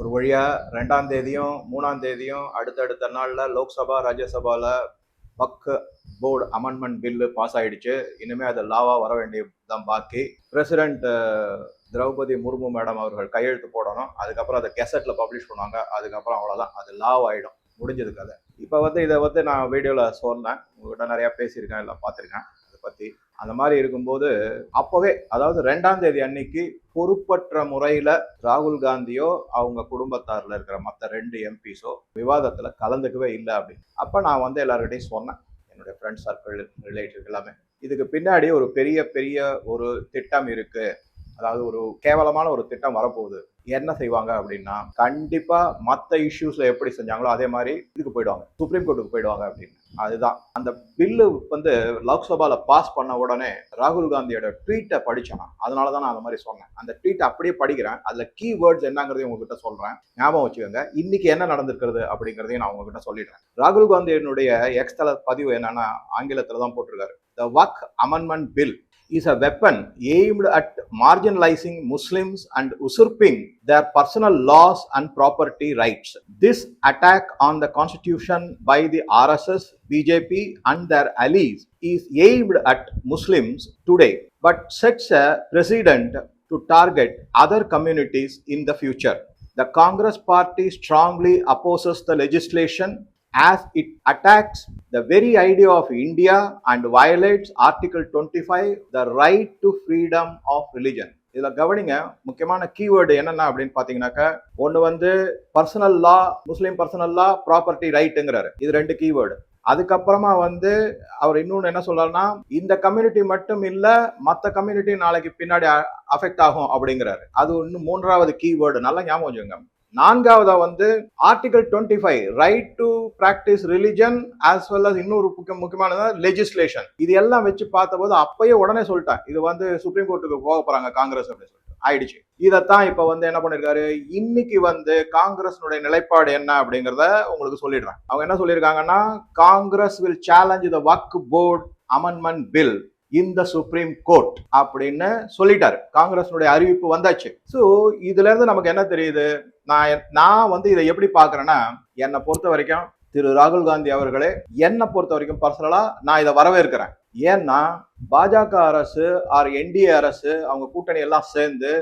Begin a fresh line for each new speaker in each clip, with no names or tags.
ஒரு வழியாக ரெண்டாம் தேதியும் மூணாம் தேதியும் அடுத்தடுத்த நாளில் லோக்சபா ராஜ்யசபாவில் வக் போர்டு அமெண்ட்மெண்ட் பில்லு பாஸ் ஆகிடுச்சு இனிமே அது லாவாக வர வேண்டியதுதான் பாக்கி. பிரசிடெண்ட் திரௌபதி முர்மு மேடம் அவர்கள் கையெழுத்து போடணும். அதுக்கப்புறம் அதை கெசட்டில் பப்ளிஷ் பண்ணுவாங்க. அதுக்கப்புறம் அவ்வளோதான் அது லாவ் ஆகிடும் முடிஞ்சது கதை இப்போ வந்து இதை வந்து நான் வீடியோவில் சொன்னேன். உங்கள்கிட்ட நிறையா பேசியிருக்கேன் இல்லை பார்த்துருக்கேன். பற்றி அந்த மாதிரி இருக்கும்போது அப்போவே அதாவது ரெண்டாம் தேதி அன்னைக்கு பொறுப்பற்ற முறையில் ராகுல் காந்தியோ அவங்க குடும்பத்தாரில் இருக்கிற மற்ற ரெண்டு எம்பிஸோ விவாதத்தில் கலந்துக்கவே இல்லை அப்படின்னு. அப்போ நான் வந்து எல்லாருக்கிட்டையும் சொன்னேன் என்னுடைய ஃப்ரெண்ட் சர்க்கிள் ரிலேட்டிவ் எல்லாமே. இதுக்கு பின்னாடி ஒரு பெரிய பெரிய ஒரு திட்டம் இருக்குது அதாவது ஒரு கேவலமான ஒரு திட்டம் வரப்போகுது. என்ன செய்வாங்க அப்படின்னா கண்டிப்பா மற்ற இஷ்யூஸ்ல எப்படி செஞ்சாங்களோ அதே மாதிரி இதுக்கு போயிடுவாங்க. சுப்ரீம் கோர்ட்டுக்கு போயிடுவாங்க அப்படின்னு. அதுதான். அந்த பில்லு வந்து லோக்சபால பாஸ் பண்ண உடனே ராகுல் காந்தியோட ட்வீட்டை படிச்சேன். நான். அதனால தான் நான் அந்த மாதிரி சொன்னேன். அந்த ட்வீட் அப்படியே படிக்கிறேன். அதுல கீ வேர்ட்ஸ் என்னங்கிறதையும் உங்ககிட்ட சொல்றேன். ஞாபகம் வச்சுக்கோங்க. இன்னைக்கு என்ன நடந்திருக்கிறது அப்படிங்கிறதையும் நான் உங்ககிட்ட சொல்லிடுறேன். ராகுல் காந்தியினுடைய எக்ஸ்தல பதிவு என்னன்னா ஆங்கிலத்துல தான் போட்டிருக்காரு. The Waqf amendment bill is a weapon aimed at marginalizing Muslims and usurping their personal laws and property rights. This attack on the constitution by the RSS, BJP, and their allies is aimed at Muslims today, but sets a precedent to target other communities in the future. The Congress party strongly opposes the legislation as it attacks the very idea of India and violates Article 25, the right to freedom of religion. இதில் கவனிங்க முக்கியமான keyword என்னென்ன அப்படின்னு பார்த்தீங்கன்னாக்கா ஒன்று வந்து personal law Muslim personal law property ரைட்டுங்கிறாரு இது ரெண்டு கீவேர்டு அதுக்கப்புறமா வந்து அவர் இன்னொன்று என்ன சொல்றாருன்னா இந்த கம்யூனிட்டி மட்டும் இல்லை மற்ற கம்யூனிட்டி நாளைக்கு பின்னாடி அஃபெக்ட் ஆகும் அப்படிங்கிறாரு. அது இன்னும் மூன்றாவது கீவேர்டு நல்லா ஞாபகம் வச்சுங்க நான்காவதா வந்து article twenty five right to practice religion as well as இன்னொரு முக்கிய முக்கியமானது லெஜிஸ்லேஷன் இது எல்லாம் வச்சு பார்த்தபோது அப்பயே உடனே சொல்லிட்டேன் இது வந்து சுப்ரீம் கோர்ட்டுக்கு போக போறாங்க காங்கிரஸ் அப்படின்னு சொல்லிட்டு. ஆயிடுச்சு. இதைத்தான் இப்ப வந்து என்ன பண்ணிருக்காரு? இன்னைக்கு வந்து காங்கிரஸ்னுடைய நிலைப்பாடு என்ன அப்படிங்கிறத உங்களுக்கு சொல்லிடுறேன் அவங்க என்ன சொல்லியிருக்காங்கன்னா Congress will challenge the Waqf board amendment bill இந்த சுப்ரீம் கோர்ட் அப்படின்னு சொல்லிட்டாரு. காங்கிரஸ்னுடைய அறிவிப்பு வந்தாச்சு. ஸோ இதுல இருந்து நமக்கு என்ன தெரியுது? நான் நான் வந்து இதை எப்படி பாக்குறேன்னா என்னை பொறுத்த வரைக்கும் திரு ராகுல் காந்தி அவர்களே என்னை பொறுத்த வரைக்கும் பர்சனலா நான் இதை வரவேற்கிறேன். ஏன்னா பாஜக அரசு ஆர் என்டிஏ அரசு அவங்க கூட்டணி எல்லாம் சேர்ந்து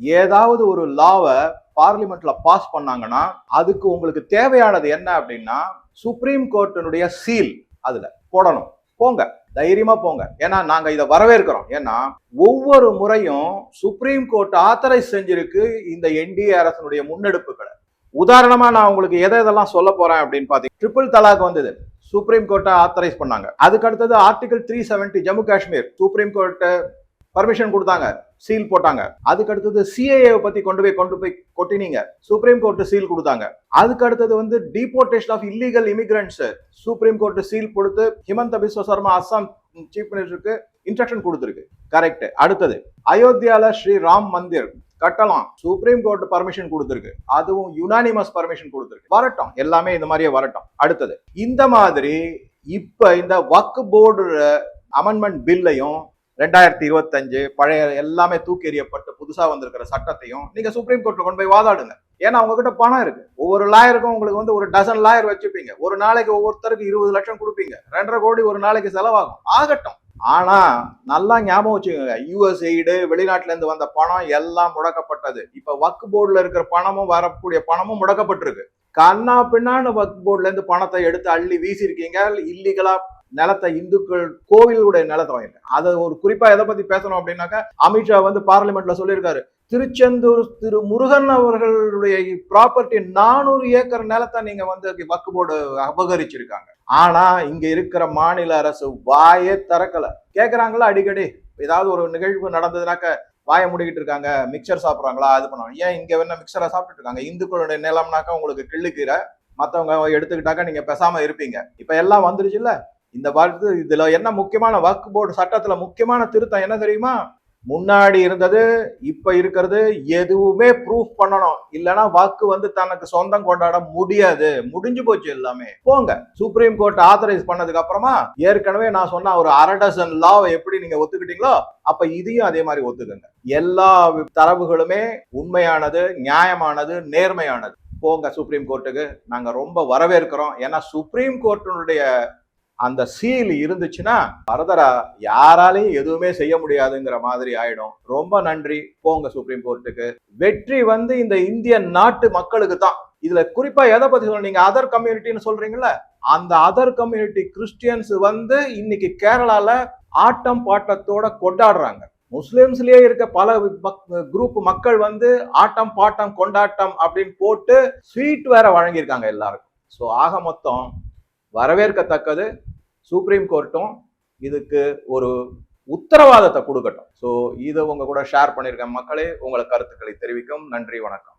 ஏதாவது ஒரு லாவை பார்லிமெண்ட்ல பாஸ் பண்ணாங்கன்னா அதுக்கு உங்களுக்கு தேவையானது என்ன அப்படின்னா சுப்ரீம் கோர்ட்டினுடைய சீல் அதுல போடணும். போங்க. தைரியமா போங்க. ஏன்னா நாங்க இதை வரவேற்கிறோம். ஏன்னா ஒவ்வொரு முறையும் சுப்ரீம் கோர்ட் ஆத்தரைஸ் செஞ்சிருக்கு இந்த என்டிஏ அரசனுடைய முன்னெடுப்புகளை. உதாரணமா நான் உங்களுக்கு எதை எதெல்லாம் சொல்ல போறேன் அப்படின்னு பாத்தீங்கன்னா ட்ரிபிள் தலாக் வந்தது. சுப்ரீம் கோர்ட்டை ஆத்தரைஸ் பண்ணாங்க. அதுக்கு அடுத்தது article three seventy Jammu Kashmir supreme கோர்ட்டை பர்மிஷன் கொடுத்தாங்க சீல் போட்டாங்க. அதுக்கு அடுத்தது சிஏஏ பத்தி கொண்டு போய் கொண்டு போய் கொட்டினீங்க. சுப்ரீம் கோர்ட் சீல் கொடுத்தாங்க. அதுக்கு அடுத்தது வந்து deportation of illegal immigrants supreme court seal கொடுத்து ஹிமந்த பிஸ்வ சர்மா அஸ்ஸாம் சீஃப் மினிஸ்டருக்கு இன்ஸ்ட்ரக்ஷன் கொடுத்துருக்கு. கரெக்ட் அடுத்தது அயோத்தியால ஸ்ரீ ராம் மந்திர் கட்டலாம். சுப்ரீம் கோர்ட் பர்மிஷன் கொடுத்துருக்கு. அதுவும் யுனானிமஸ் பர்மிஷன் கொடுத்துருக்கு. வரட்டும். எல்லாமே இந்த மாதிரியே வரட்டும். அடுத்தது இந்த மாதிரி இப்ப இந்த வக் போர்டு அமெண்ட்மெண்ட் பில்லையும் ரெண்டாயிரத்தி இருபத்தஞ்சு பழைய எல்லாமே தூக்கி எறியப்பட்டு புதுசா வந்திருக்கிற சட்டத்தையும் நீங்க சுப்ரீம் கோர்ட்ல கொண்டு போய் வாதாடுங்க. ஏன்னா உங்ககிட்ட பணம் இருக்கு. ஒவ்வொரு லாயருக்கும் உங்களுக்கு வந்து ஒரு டசன் லாயர் வச்சுப்பீங்க. ஒரு நாளைக்கு ஒவ்வொருத்தருக்கு இருபது லட்சம் கொடுப்பீங்க. ரெண்டரை கோடி ஒரு நாளைக்கு செலவாகும். ஆகட்டும். ஆனா நல்லா ஞாபகம் வச்சுக்கோங்க. யூஎஸ் எய்டு வெளிநாட்டுல இருந்து வந்த பணம் எல்லாம் முடக்கப்பட்டது. இப்ப வக்கு போர்டுல இருக்கிற பணமும் வரக்கூடிய பணமும் முடக்கப்பட்டிருக்கு. கண்ணா பின்னான்னு வக்கு போர்டுல இருந்து பணத்தை எடுத்து அள்ளி வீசியிருக்கீங்க. இல்லீகலா நிலத்தை இந்துக்கள் கோவிலுடைய நிலத்தை வாங்கிட்டு அதை ஒரு குறிப்பா எதை பத்தி பேசணும் அப்படின்னாக்கா அமித்ஷா வந்து பார்லிமெண்ட்ல சொல்லியிருக்காரு. திருச்செந்தூர் திரு முருகன் அவர்களுடைய ப்ராப்பர்ட்டி நானூறு ஏக்கர் நிலத்தை நீங்க வந்து வக்கு போர்டு அபகரிச்சிருக்காங்க. ஆனா இங்க இருக்கிற மாநில அரசு வாயே திறக்கல. கேக்குறாங்களா அடிக்கடி? ஏதாவது ஒரு நிகழ்வு நடந்ததுனாக்க வாய முடிக்கிட்டு இருக்காங்க மிக்சர் சாப்பிட்றாங்களா அது பண்ணுவாங்க. ஏன் இங்க வேணா மிக்சரை சாப்பிட்டுட்டு இருக்காங்க? இந்துக்களுடைய நிலம்னாக்கா உங்களுக்கு கிள்ளுக்கீரை மற்றவங்க எடுத்துக்கிட்டாக்கா நீங்க பேசாம இருப்பீங்க. இப்ப எல்லாம் வந்துருச்சுல்ல? இந்த வாழ்த்து இதுல என்ன முக்கியமான வாக்கு போர்டு சட்டத்துல முக்கியமான திருத்தம் என்ன தெரியுமா? முன்னாடி இருந்தது இப்ப இருக்கிறது எதுவுமே ப்ரூஃப் பண்ணணும். இல்லனா வாக்கு வந்து தனக்கு சொந்தம் கொண்டாட முடியாது. முடிஞ்சு போச்சு எல்லாமே. போங்க. சுப்ரீம் கோர்ட் ஆத்தரைஸ் பண்ணதுக்கு அப்புறமா ஏற்கனவே நான் சொன்ன ஒரு அரை டசன் லாவை எப்படி நீங்க ஒத்துக்கிட்டீங்களோ அப்ப இதையும் அதே மாதிரி ஒத்துக்குங்க. எல்லா தரவுகளுமே உண்மையானது நியாயமானது நேர்மையானது. போங்க சுப்ரீம் கோர்ட்டுக்கு நாங்க ரொம்ப வரவேற்கிறோம். ஏன்னா சுப்ரீம் கோர்ட்டினுடைய அந்த சீல் இருந்துச்சுன்னா பரதரா யாராலையும் எதுவுமே செய்ய முடியாதுங்கிற மாதிரி ஆயிடும். ரொம்ப நன்றி. போங்க சுப்ரீம் கோர்ட்டுக்கு வெற்றி வந்து இந்த இந்திய நாட்டு மக்களுக்கு தான். இதுல குறிப்பா எதை பத்தி சொல்ல நீங்க அதர் கம்யூனிட்டின்னு சொல்றீங்கல்ல? அந்த அதர் கம்யூனிட்டி கிறிஸ்டியன்ஸ் வந்து இன்னைக்கு கேரளால ஆட்டம் பாட்டத்தோட கொண்டாடுறாங்க. முஸ்லிம்ஸ்லயே இருக்க பல குரூப் மக்கள் வந்து ஆட்டம் பாட்டம் கொண்டாட்டம் அப்படின்னு போட்டு ஸ்வீட் வேற வழங்கியிருக்காங்க எல்லாருக்கும். ஸோ ஆக மொத்தம் வரவேற்கத்தக்கது. சுப்ரீம் கோர்ட்டும் இதுக்கு ஒரு உத்தரவாதத்தை கொடுக்கட்டும். ஸோ இதை உங்க கூட ஷேர் பண்ணியிருக்கேன். மக்களே உங்களை கருத்துக்களை தெரிவிக்கும். நன்றி வணக்கம்.